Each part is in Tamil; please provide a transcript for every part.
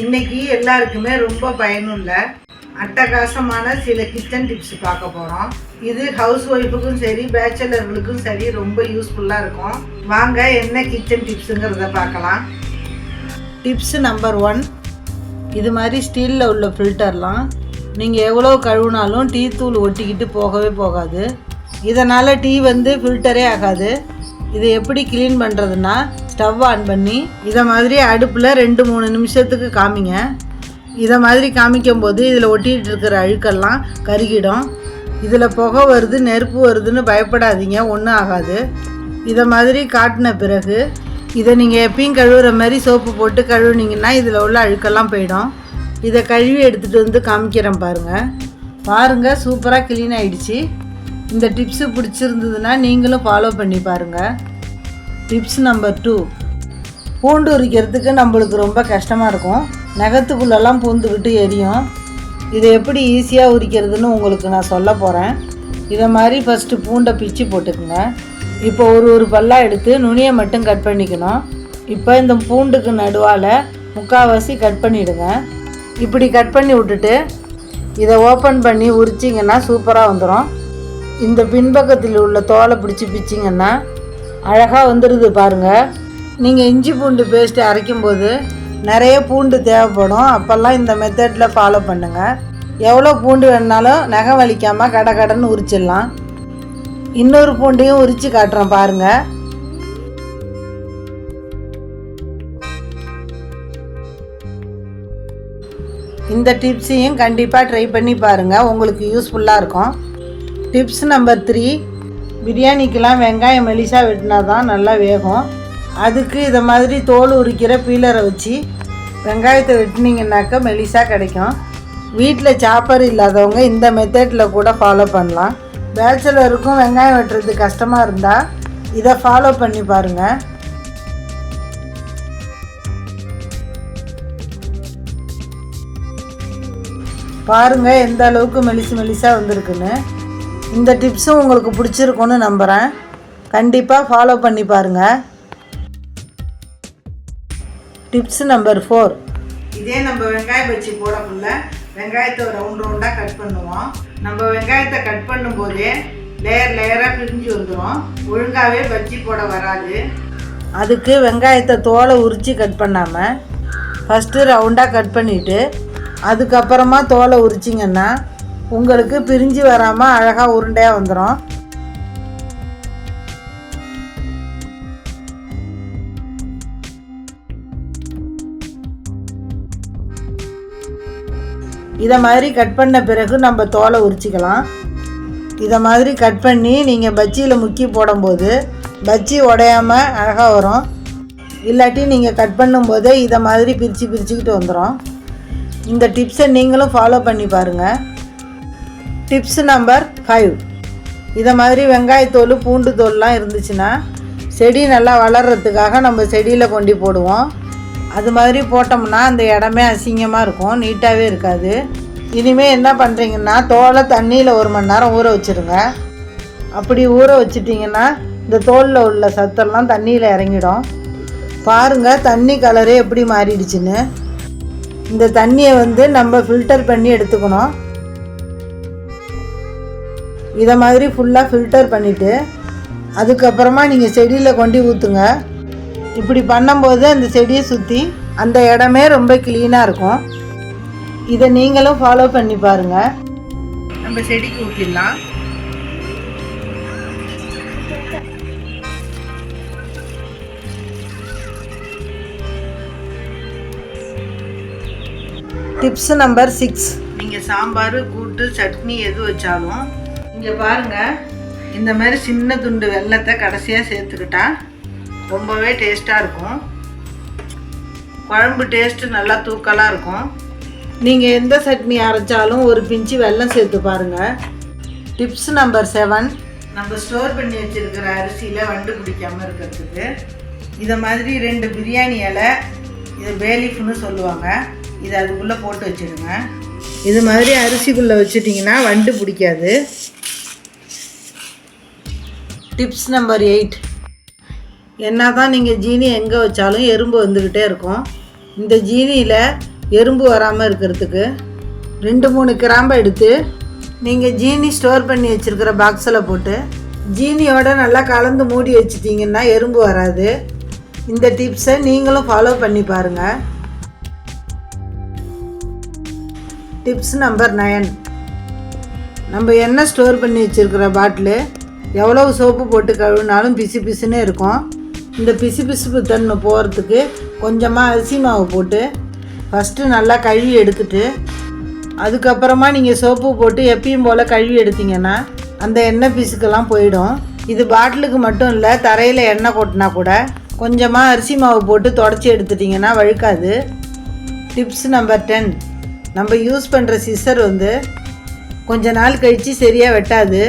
இன்னைக்கு எல்லாருக்குமே ரொம்ப பயனுள்ள அட்டகாசமான சில கிச்சன் டிப்ஸ் பார்க்க போகிறோம் இது ஹவுஸ் ஒய்ஃபுக்கும் சரி பேச்சுலர்களுக்கும் சரி ரொம்ப யூஸ்ஃபுல்லாக இருக்கும். வாங்க என்ன கிச்சன் டிப்ஸுங்கிறத பார்க்கலாம். டிப்ஸ் நம்பர் ஒன் இது மாதிரி ஸ்டீலில் உள்ள ஃபில்டர்லாம் நீங்கள் எவ்வளோ கழுவுனாலும் டீ தூள் ஒட்டிக்கிட்டு போகவே போகாது. இதனால் டீ வந்து ஃபில்டரே ஆகாது. இதை எப்படி க்ளீன் பண்ணுறதுன்னா ஸ்டவ் ஆன் பண்ணி இதை மாதிரி அடுப்பில் ரெண்டு மூணு நிமிஷத்துக்கு காமிங்க. இதை மாதிரி காமிக்கும் போது இதில் ஒட்டிகிட்டு இருக்கிற அழுக்கெல்லாம் கருகிடும். இதில் புகை வருது நெருப்பு வருதுன்னு பயப்படாதீங்க ஒன்றும் ஆகாது. இதை மாதிரி காட்டின பிறகு இதை நீங்கள் எப்பயும் கழுவுற மாதிரி சோப்பு போட்டு கழுவுனீங்கன்னா இதில் உள்ள அழுக்கெல்லாம் போயிடும். இதை கழுவி எடுத்துகிட்டு வந்து காமிக்கிறேன் பாருங்கள் பாருங்கள் சூப்பராக க்ளீன் ஆகிடுச்சி இந்த டிப்ஸு பிடிச்சிருந்ததுன்னா நீங்களும் ஃபாலோ பண்ணி பாருங்கள் டிப்ஸ் நம்பர் டூ பூண்டு உரிக்கிறதுக்கு நம்மளுக்கு ரொம்ப கஷ்டமாக இருக்கும். நகத்துக்குள்ளெல்லாம் பூந்துக்கிட்டு எரியும். இதை எப்படி ஈஸியாக உரிக்கிறதுன்னு உங்களுக்கு நான் சொல்ல போகிறேன் இதை மாதிரி ஃபஸ்ட்டு பூண்டை பிச்சு போட்டுக்குங்க. இப்போ ஒரு ஒரு பல்லாக எடுத்து நுனியை மட்டும் கட் பண்ணிக்கணும். இப்போ இந்த பூண்டுக்கு நடுவால் முக்கால்வாசி கட் பண்ணிவிடுங்க இப்படி கட் பண்ணி விட்டுட்டு இதை ஓப்பன் பண்ணி உரிச்சிங்கன்னா சூப்பராக வந்துடும் இந்த பின்பக்கத்தில் உள்ள தோலை பிடிச்சி பிச்சிங்கன்னா அழகாக வந்துடுது பாருங்கள் நீங்கள் இஞ்சி பூண்டு பேஸ்ட்டு அரைக்கும்போது நிறைய பூண்டு தேவைப்படும். அப்போல்லாம் இந்த மெத்தடில் ஃபாலோ பண்ணுங்கள் எவ்வளோ பூண்டு வேணுனாலும் நகை வலிக்காமல் கடை கடன்னு உரிச்சிடலாம். இன்னொரு பூண்டையும் உரித்து காட்டுறேன் பாருங்கள் இந்த டிப்ஸையும் கண்டிப்பாக ட்ரை பண்ணி பாருங்கள் உங்களுக்கு யூஸ்ஃபுல்லாக இருக்கும். டிப்ஸ் நம்பர் த்ரீ பிரியாணிக்கெலாம் வெங்காயம் மெலிசாக வெட்டினா தான் நல்லா வேகும். அதுக்கு இதை மாதிரி தோல் உரிக்கிற பீலரை வச்சு வெங்காயத்தை வெட்டினீங்கன்னாக்கா மெலிசாக கிடைக்கும். வீட்டில் சாப்பர் இல்லாதவங்க இந்த மெத்தடில் கூட ஃபாலோ பண்ணலாம். பேச்சுலருக்கும் வெங்காயம் வெட்டுறது கஷ்டமாக இருந்தால் இதை ஃபாலோ பண்ணி பாருங்கள் பாருங்கள் எந்த அளவுக்கு மெலிசு மெலிசாக வந்திருக்குன்னு. இந்த டிப்ஸும் உங்களுக்கு பிடிச்சிருக்கும்னு நம்புகிறேன் கண்டிப்பாக ஃபாலோ பண்ணி பாருங்கள் டிப்ஸ் நம்பர் ஃபோர் இதே நம்ம வெங்காய பச்சி போடக்குள்ள வெங்காயத்தை ரவுண்ட் ரவுண்டாக கட் பண்ணுவோம். நம்ம வெங்காயத்தை கட் பண்ணும்போதே லேயர் லேயராக பிரிஞ்சு வந்துடும் ஒழுங்காகவே பஜ்ஜி போட வராது. அதுக்கு வெங்காயத்தை தோலை உரித்து கட் பண்ணாமல் ஃபஸ்ட்டு ரவுண்டாக கட் பண்ணிவிட்டு அதுக்கப்புறமா தோலை உரிச்சிங்கன்னா உங்களுக்கு பிரிஞ்சு வராமல் அழகாக உருண்டையாக வந்துடும் இதை மாதிரி கட் பண்ண பிறகு நம்ம தோலை உரிச்சிக்கலாம். இதை மாதிரி கட் பண்ணி நீங்கள் பஜ்ஜியில் முக்கி போடும்போது பஜ்ஜி உடையாமல் அழகாக வரும். இல்லாட்டி நீங்கள் கட் பண்ணும்போதே இதை மாதிரி பிரித்து பிரிச்சுக்கிட்டு வந்துடும் இந்த டிப்ஸை நீங்களும் ஃபாலோ பண்ணி பாருங்கள் டிப்ஸ் நம்பர் ஃபைவ் இதை மாதிரி வெங்காயத்தோல் பூண்டு தோல்லாம் இருந்துச்சுன்னா செடி நல்லா வளர்கிறதுக்காக நம்ம செடியில் கொண்டு போடுவோம். அது மாதிரி போட்டோம்னா அந்த இடமே அசிங்கமாக இருக்கும் நீட்டாகவே இருக்காது. இனிமேல் என்ன பண்ணுறீங்கன்னா தோலை தண்ணியில் ஒரு மணி நேரம் ஊற வச்சுருங்க. அப்படி ஊற வச்சிட்டிங்கன்னா இந்த தோலில் உள்ள சத்தெல்லாம் தண்ணியில் இறங்கிடும். பாருங்கள் தண்ணி கலரே எப்படி மாறிடுச்சுன்னு. இந்த தண்ணியை வந்து நம்ம ஃபில்டர் பண்ணி எடுத்துக்கணும். இதை மாதிரி ஃபுல்லாக ஃபில்டர் பண்ணிவிட்டு அதுக்கப்புறமா நீங்கள் செடியில் கொண்டு ஊற்றுங்க இப்படி பண்ணும்போது அந்த செடியை சுற்றி அந்த இடமே ரொம்ப க்ளீனாக இருக்கும். இதை நீங்களும் ஃபாலோ பண்ணி பாருங்கள் நம்ம செடிக்கு ஊற்றிடலாம் டிப்ஸ் நம்பர் சிக்ஸ் நீங்கள் சாம்பார் கூட்டு சட்னி எது வச்சாலும் இங்கே பாருங்கள் இந்த மாதிரி சின்ன துண்டு வெள்ளத்தை கடைசியாக சேர்த்துக்கிட்டா ரொம்பவே டேஸ்ட்டாக இருக்கும். குழம்பு டேஸ்ட்டு நல்லா தூக்கலாக இருக்கும். நீங்கள் எந்த சட்னி அரைச்சாலும் ஒரு பிஞ்சு வெல்லம் சேர்த்து பாருங்கள் டிப்ஸ் நம்பர் செவன் நம்ம ஸ்டோர் பண்ணி வச்சுருக்கிற அரிசியில் வண்டு பிடிக்காமல் இருக்கிறதுக்கு இதை மாதிரி ரெண்டு பிரியாணி இலை இது பேலீஃப்னு சொல்லுவாங்க. இதை அதுக்குள்ளே போட்டு வச்சுடுங்க. இது மாதிரி அரிசிக்குள்ளே வச்சுட்டிங்கன்னா வண்டு பிடிக்காது. டிப்ஸ் நம்பர் எயிட் என்ன தான் நீங்கள் ஜீனி எங்கே வச்சாலும் எறும்பு வந்துக்கிட்டே இருக்கும். இந்த ஜீனியில் எறும்பு வராமல் இருக்கிறதுக்கு ரெண்டு மூணு கிராம்பை எடுத்து நீங்கள் ஜீனி ஸ்டோர் பண்ணி வச்சுருக்கிற பாக்ஸில் போட்டு ஜீனியோட நல்லா கலந்து மூடி வச்சிட்டிங்கன்னா எறும்பு வராது. இந்த டிப்ஸை நீங்களும் ஃபாலோ பண்ணி பாருங்கள் டிப்ஸ் நம்பர் நயன் நம்ம என்ன ஸ்டோர் பண்ணி வச்சுருக்கிற பாட்டிலு எவ்வளவு சோப்பு போட்டு கழுவினாலும் பிசு பிசுன்னு இருக்கும். இந்த பிசு பிசுப்பு தன்மை போகிறதுக்கு கொஞ்சமாக அரிசி மாவு போட்டு ஃபஸ்ட்டு நல்லா கழுவி எடுத்துட்டு அதுக்கப்புறமா நீங்கள் சோப்பு போட்டு எப்பயும் போல் கழுவி எடுத்தீங்கன்னா அந்த எண்ணெய் பிசுக்கெல்லாம் போயிடும். இது பாட்டிலுக்கு மட்டும் இல்லை தரையில் எண்ணெய் கொட்டினா கூட கொஞ்சமாக அரிசி மாவு போட்டு தொடச்சி எடுத்துட்டிங்கன்னா வழுக்காது. டிப்ஸ் நம்பர் டென் நம்ம யூஸ் பண்ணுற சிஸ்ஸர் வந்து கொஞ்ச நாள் கழித்து சரியாக வெட்டாது.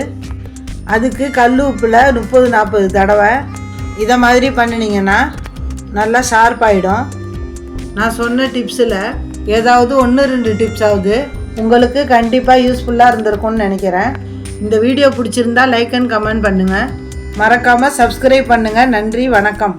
அதுக்கு கல் உப்பில் முப்பது நாற்பது தடவை இதை மாதிரி பண்ணினீங்கன்னா நல்லா ஷார்ப் ஆகிடும் நான் சொன்ன டிப்ஸில் ஏதாவது ஒன்று ரெண்டு டிப்ஸாவது உங்களுக்கு கண்டிப்பாக யூஸ்ஃபுல்லாக இருந்திருக்கும்னு நினைக்கிறேன். இந்த வீடியோ பிடிச்சிருந்தா லைக் அண்ட் கமெண்ட் பண்ணுங்கள் மறக்காமல் சப்ஸ்கிரைப் பண்ணுங்கள் நன்றி வணக்கம்.